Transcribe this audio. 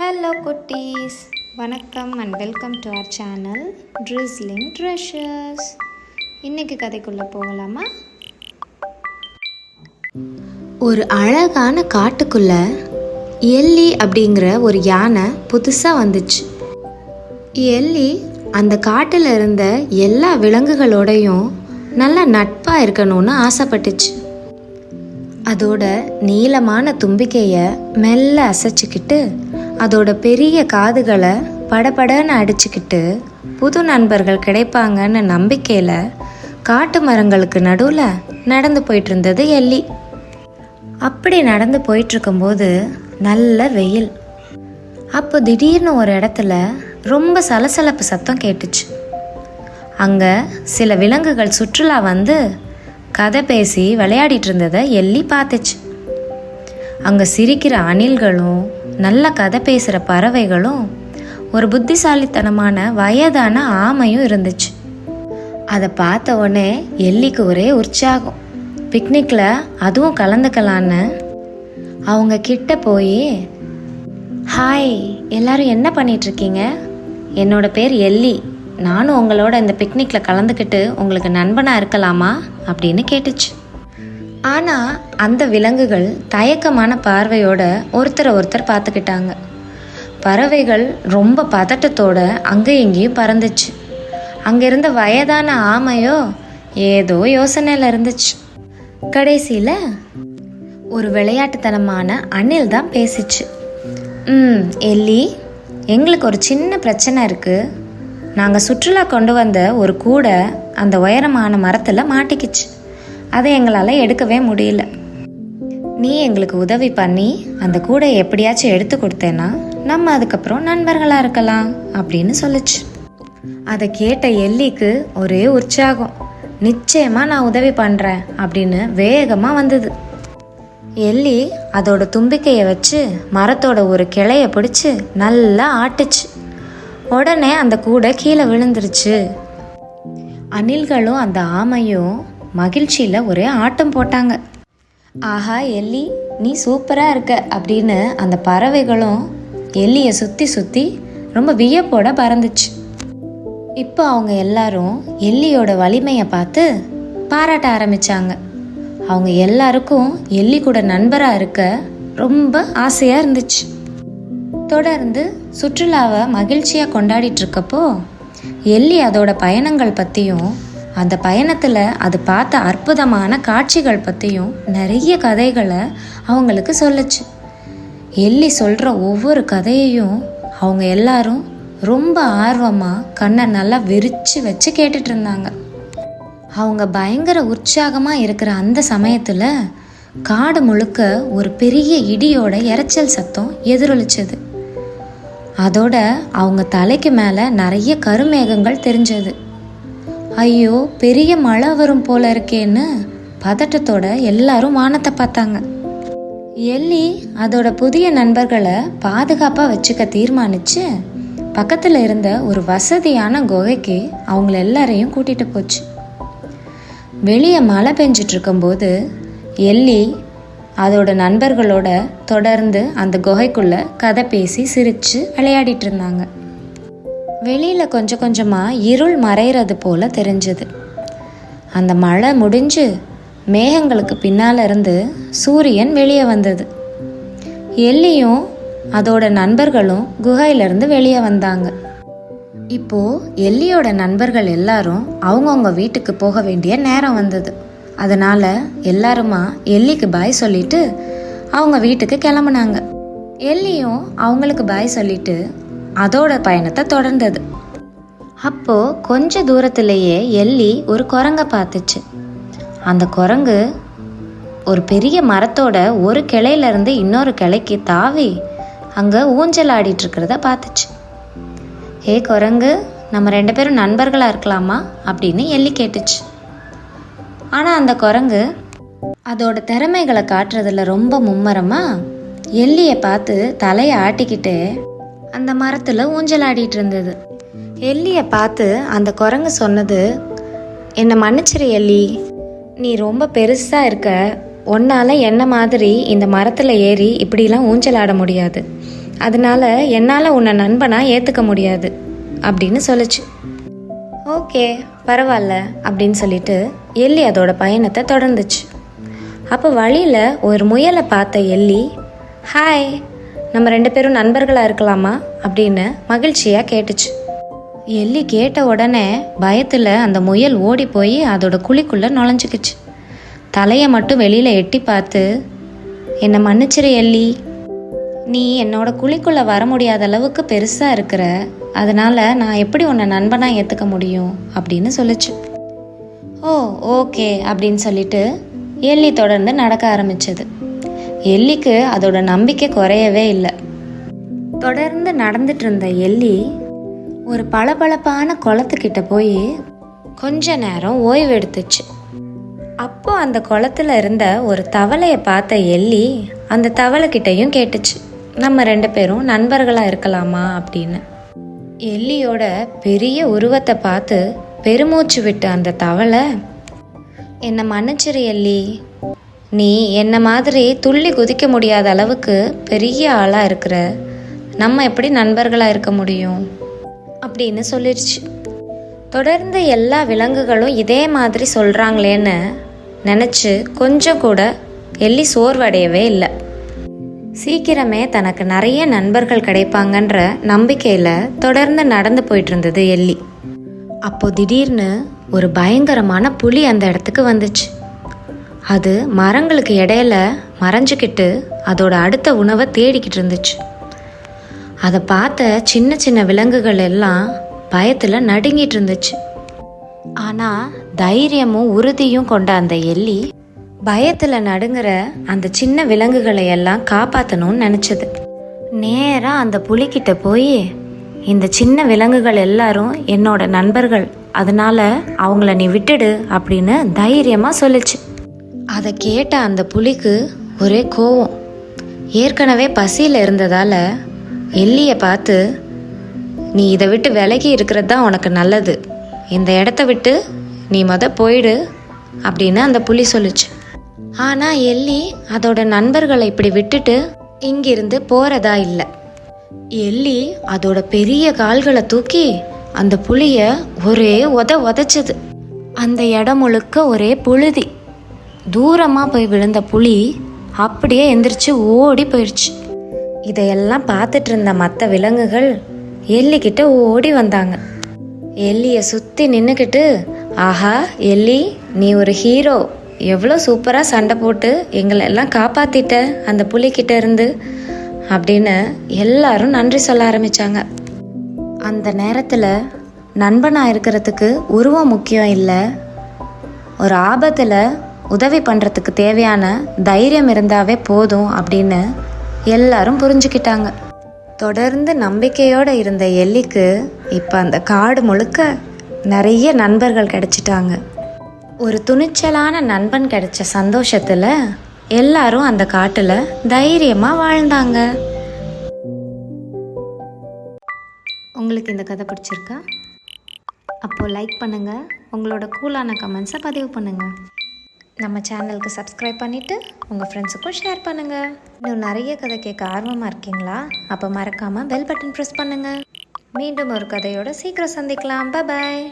Hello குட்டீஸ். வணக்கம் and welcome to our channel drizzling treasures இன்னைக்கு கதைக்குள்ளே போகலாமா? ஒரு அழகான காட்டுக்குள்ள எல்லி அப்படிங்கிற ஒரு யானை புதுசாக வந்துச்சு. எல்லி அந்த காட்டில் இருந்த எல்லா விலங்குகளோடையும் நல்ல நட்பாக இருக்கணும்னு ஆசைப்பட்டுச்சு. அதோட நீளமான தும்பிக்கையை மெல்ல அசைச்சிக்கிட்டு அதோட பெரிய காதுகளை படபடன்னு அடிச்சுக்கிட்டு புது நண்பர்கள் கிடைப்பாங்கன்னு நம்பிக்கையில் காட்டு மரங்களுக்கு நடுவில் நடந்து போயிட்டு இருந்தது எல்லி. அப்படி நடந்து போயிட்டுருக்கும்போது நல்ல வெயில். அப்போ திடீர்னு ஒரு இடத்துல ரொம்ப சலசலப்பு சத்தம் கேட்டுச்சு. அங்கே சில விலங்குகள் சுற்றுலா வந்து கதை பேசி விளையாடிட்டு இருந்ததை எள்ளி பார்த்துச்சு. அங்கே சிரிக்கிற அணில்களும் நல்ல கதை பேசுகிற பறவைகளும் ஒரு புத்திசாலித்தனமான வயதான ஆமையும் இருந்துச்சு. அதை பார்த்த உடனே எல்லிக்கு ஒரே உற்சாகம். பிக்னிக்கில் அதுவும் கலந்துக்கலான்னு அவங்க கிட்ட போய் ஹாய் எல்லாரும் என்ன பண்ணிகிட்ருக்கீங்க என்னோட பேர் எல்லி. நானும் உங்களோட இந்த பிக்னிக்கில் கலந்துக்கிட்டு உங்களுக்கு நண்பனாக இருக்கலாமா? அப்படின்னு கேட்டுச்சு. ஆனால் அந்த விலங்குகள் தயக்கமான பார்வையோட ஒருத்தரை ஒருத்தர் பார்த்துக்கிட்டாங்க. பறவைகள் ரொம்ப பதட்டத்தோட அங்கே இங்கேயும் பறந்துச்சு. அங்கே இருந்த வயதான ஆமையோ ஏதோ யோசனையில் இருந்துச்சு. கடைசியில் ஒரு விளையாட்டுத்தனமான அணில் தான் பேசிச்சு. ம் எல்லி எங்களுக்கு ஒரு சின்ன பிரச்சனை இருக்குது நாங்கள் சுற்றுலா கொண்டு வந்த ஒரு கூடை அந்த உயரமான மரத்தில் மாட்டிக்கிச்சு. அதை எங்களால் எடுக்கவே முடியல. நீ எங்களுக்கு உதவி பண்ணி அந்த கூடையை எப்படியாச்சும் எடுத்து கொடுத்தேன்னா நம்ம அதுக்கப்புறம் நண்பர்களாக இருக்கலாம் அப்படின்னு சொல்லுச்சு. அதை கேட்ட எல்லிக்கு ஒரே உற்சாகம். நிச்சயமாக நான் உதவி பண்ணுறேன் அப்படின்னு வேகமாக வந்தது. எல்லி அதோட தும்பிக்கையை வச்சு மரத்தோட ஒரு கிளைய பிடிச்சி நல்லா ஆட்டுச்சு. உடனே அந்த கூடை கீழே விழுந்துருச்சு. அணில்களும் அந்த ஆமையும் மகிழ்ச்சியில் ஒரே ஆட்டம் போட்டாங்க. ஆஹா எல்லி நீ சூப்பராக இருக்க அப்படின்னு அந்த பறவைகளும் எல்லியை சுற்றி சுற்றி ரொம்ப வியப்போட பறந்துச்சு. இப்போ அவங்க எல்லாரும் எல்லியோட வலிமையை பார்த்து பாராட்ட ஆரம்பித்தாங்க அவங்க எல்லாருக்கும் எல்லி கூட நண்பராக இருக்க ரொம்ப ஆசையாக இருந்துச்சு. தொடர்ந்து சுற்றுலாவை மகிழ்ச்சியாக கொண்டாடிட்டு இருக்கப்போ எல்லி அதோட பயணங்கள் பற்றியும் அந்த பயணத்தில் அது பார்த்த அற்புதமான காட்சிகள் பற்றியும் நிறைய கதைகளை அவங்களுக்கு சொல்லுச்சு. எல்லி சொல்கிற ஒவ்வொரு கதையையும் அவங்க எல்லாரும் ரொம்ப ஆர்வமாக கண்ணை நல்லா விரித்து வச்சு கேட்டுட்டு இருந்தாங்க. அவங்க பயங்கர உற்சாகமாக இருக்கிற அந்த சமயத்தில் காடு முழுக்க ஒரு பெரிய இடியோட இறைச்சல் சத்தம் எதிரொலிச்சது. அதோட அவங்க தலைக்கு மேலே நிறைய கருமேகங்கள் தெரிஞ்சது. ஐயோ பெரிய மழை வரும் போல இருக்கேன்னு பதட்டத்தோட எல்லாரும் வானத்தை பார்த்தாங்க. எல்லி அதோட புதிய நண்பர்களை பாதுகாப்பாக வச்சுக்க தீர்மானிச்சு பக்கத்தில் இருந்த ஒரு வசதியான குகைக்கு அவங்கள எல்லாரையும் கூட்டிகிட்டு போச்சு. வெளியே மழை பெஞ்சிட்டு இருக்கும்போது எல்லி அதோட நண்பர்களோட தொடர்ந்து அந்த குகைக்குள்ளே கதை பேசி சிரித்து விளையாடிட்டு இருந்தாங்க. வெளியில் கொஞ்சம் கொஞ்சமாக இருள் மறையிறது போல் தெரிஞ்சது. அந்த மழை முடிஞ்சு மேகங்களுக்கு பின்னால் இருந்து சூரியன் வெளியே வந்தது. எல்லியும் அதோட நண்பர்களும் குகையிலிருந்து வெளியே வந்தாங்க. இப்போது எல்லியோட நண்பர்கள் எல்லாரும் அவங்கவுங்க வீட்டுக்கு போக வேண்டிய நேரம் வந்தது. அதனால் எல்லாருமா எல்லிக்கு பாய் சொல்லிட்டு அவங்க வீட்டுக்கு கிளம்புனாங்க. எல்லியும் அவங்களுக்கு பாய் சொல்லிட்டு அதோட பயணத்தை தொடர்ந்தது. அப்போ கொஞ்ச தூரத்திலேயே எல்லி ஒரு குரங்க பார்த்துச்சு. அந்த குரங்கு ஒரு பெரிய மரத்தோட ஒரு கிளையில இருந்து இன்னொரு கிளைக்கு தாவி அங்கே ஊஞ்சல் ஆடிட்டு இருக்கிறத பார்த்துச்சு. ஹே குரங்கு நம்ம ரெண்டு பேரும் நண்பர்களாக இருக்கலாமா? அப்படின்னு எள்ளி கேட்டுச்சு. ஆனால் அந்த குரங்கு அதோட திறமைகளை காட்டுறதுல ரொம்ப மும்மரமாக எல்லியை பார்த்து தலையை ஆட்டிக்கிட்டு அந்த மரத்தில் ஊஞ்சலாடிட்டு இருந்தது எல்லியை பார்த்து அந்த குரங்கு சொன்னது என்னை மன்னிச்சிரு எல்லி நீ ரொம்ப பெருசாக இருக்க. உன்னால் என்ன மாதிரி இந்த மரத்தில் ஏறி இப்படிலாம் ஊஞ்சலாட முடியாது. அதனால என்னால் உன்னை நண்பனாக ஏற்றுக்க முடியாது அப்படின்னு சொல்லுச்சு. ஓகே பரவாயில்ல அப்படின்னு சொல்லிட்டு எல்லி அதோட பயணத்தை தொடர்ந்துச்சு. அப்போ வழியில் ஒரு முயலை பார்த்த எல்லி ஹாய் நம்ம ரெண்டு பேரும் நண்பர்களாக இருக்கலாமா அப்படின்னு மகிழ்ச்சியாக கேட்டுச்சு. எல்லி கேட்ட உடனே பயத்தில் அந்த முயல் ஓடி போய் அதோட குழிக்குள்ளே நுழைஞ்சிக்கிச்சு. தலையை மட்டும் வெளியில் எட்டி பார்த்து என்னை மன்னிச்சிரு எல்லி நீ என்னோட குழிக்குள்ளே வர முடியாத அளவுக்கு பெருசாக இருக்கிற அதனால் நான் எப்படி உன்னை நண்பனாக ஏற்றுக்க முடியும்? அப்படின்னு சொல்லுச்சு. ஓ ஓகே அப்படின்னு சொல்லிட்டு எல்லி தொடர்ந்து நடக்க ஆரம்பிச்சது. எல்லிக்கு அதோட நம்பிக்கை குறையவே இல்லை. தொடர்ந்து நடந்துட்டு இருந்த எல்லி ஒரு பளபளப்பான குளத்துக்கிட்ட போய் கொஞ்ச நேரம் ஓய்வு எடுத்துச்சு அப்போ அந்த குளத்துல இருந்த ஒரு தவளையை பார்த்த எல்லி அந்த தவளைக்கிட்டையும் கேட்டுச்சு. நம்ம ரெண்டு பேரும் நண்பர்களாக இருக்கலாமா அப்படின்னு. எல்லியோட பெரிய உருவத்தை பார்த்து பெருமூச்சு விட்ட அந்த தவளை என்னை மன்னிச்சிரு எல்லி நீ என்ன மாதிரி துள்ளி குதிக்க முடியாத அளவுக்கு பெரிய ஆளாக இருக்கிற? நம்ம எப்படி நண்பர்களாக இருக்க முடியும்? அப்படின்னு சொல்லிடுச்சு தொடர்ந்து எல்லா விலங்குகளும் இதே மாதிரி சொல்கிறாங்களேன்னு நினச்சி கொஞ்சம் கூட எள்ளி சோர்வடையவே இல்லை. சீக்கிரமே தனக்கு நிறைய நண்பர்கள் கிடைப்பாங்கன்ற நம்பிக்கையில் தொடர்ந்து நடந்து போயிட்டு இருந்தது எள்ளி. அப்போது திடீர்னு ஒரு பயங்கரமான புலி அந்த இடத்துக்கு வந்துச்சு. அது மரங்களுக்கு இடையில மறைஞ்சிக்கிட்டு அதோட அடுத்த உணவை தேடிக்கிட்டு இருந்துச்சு. அதை பார்த்த சின்ன சின்ன விலங்குகள் எல்லாம் பயத்தில் நடுங்கிட்டு இருந்துச்சு. ஆனால் தைரியமும் உறுதியும் கொண்ட அந்த எல்லி பயத்தில் நடுங்கிற அந்த சின்ன விலங்குகளை எல்லாம் காப்பாற்றணும்னு நினச்சது. நேராக அந்த புலிக்கிட்ட போய் இந்த சின்ன விலங்குகள் எல்லாரும் என்னோட நண்பர்கள் அதனால் அவங்கள நீ விட்டுடு அப்படின்னு தைரியமாக சொல்லுச்சு. அதை கேட்ட அந்த புலிக்கு ஒரே கோவம். ஏற்கனவே பசியில் இருந்ததால் எல்லியை பார்த்து நீ இதை விட்டு விலகி இருக்கிறது தான் உனக்கு நல்லது. இந்த இடத்த விட்டு நீ மொத போயிடு அப்படின்னு அந்த புலி சொல்லுச்சு. ஆனால் எல்லி அதோட நண்பர்களை இப்படி விட்டுட்டு இங்கிருந்து போகிறதா இல்லை. எல்லி அதோட பெரிய கால்களை தூக்கி அந்த புளியை ஒரே உத உதைச்சது. அந்த இடம் முழுக்க ஒரே புழுதி. தூரமாக போய் விழுந்த புலி அப்படியே எந்திரிச்சு ஓடி போயிடுச்சு இதையெல்லாம் பார்த்துட்டு இருந்த மற்ற விலங்குகள் எல்லிக்கிட்ட ஓடி வந்தாங்க. எல்லியை சுற்றி நின்றுக்கிட்டு ஆஹா எல்லி நீ ஒரு ஹீரோ. எவ்வளோ சூப்பராக சண்டை போட்டு எங்களை எல்லாம் காப்பாற்றிட்ட அந்த புலிக்கிட்ட இருந்து அப்படின்னு எல்லாரும் நன்றி சொல்ல ஆரம்பித்தாங்க அந்த நேரத்தில் நண்பனாக இருக்கிறதுக்கு உருவம் முக்கியம் இல்லை. ஒரு ஆபத்தில் உதவி பண்ணுறதுக்கு தேவையான தைரியம் இருந்தாவே போதும் அப்படின்னு எல்லாரும் புரிஞ்சுக்கிட்டாங்க. தொடர்ந்து நம்பிக்கையோடு இருந்த எல்லிக்கு இப்போ அந்த காடு முழுக்க நிறைய நண்பர்கள் கிடைச்சிட்டாங்க. ஒரு துணிச்சலான நண்பன் கிடைச்ச சந்தோஷத்தில் எல்லாரும் அந்த காட்டில் தைரியமாக வாழ்ந்தாங்க. உங்களுக்கு இந்த கதை பிடிச்சிருக்கா? அப்போது லைக் பண்ணுங்கள் உங்களோட கூலான கமெண்ட்ஸை பதிவு பண்ணுங்கள் நம்ம சேனலுக்கு சப்ஸ்கிரைப் பண்ணிவிட்டு உங்கள் ஃப்ரெண்ட்ஸுக்கும் ஷேர் பண்ணுங்கள் இன்னும் நிறைய கதை கேட்க ஆர்வமாக இருக்கீங்களா? அப்போ மறக்காமல் பெல் பட்டன் ப்ரெஸ் பண்ணுங்கள் மீண்டும் ஒரு கதையோட சீக்கிரம் சந்திக்கலாம். பாய்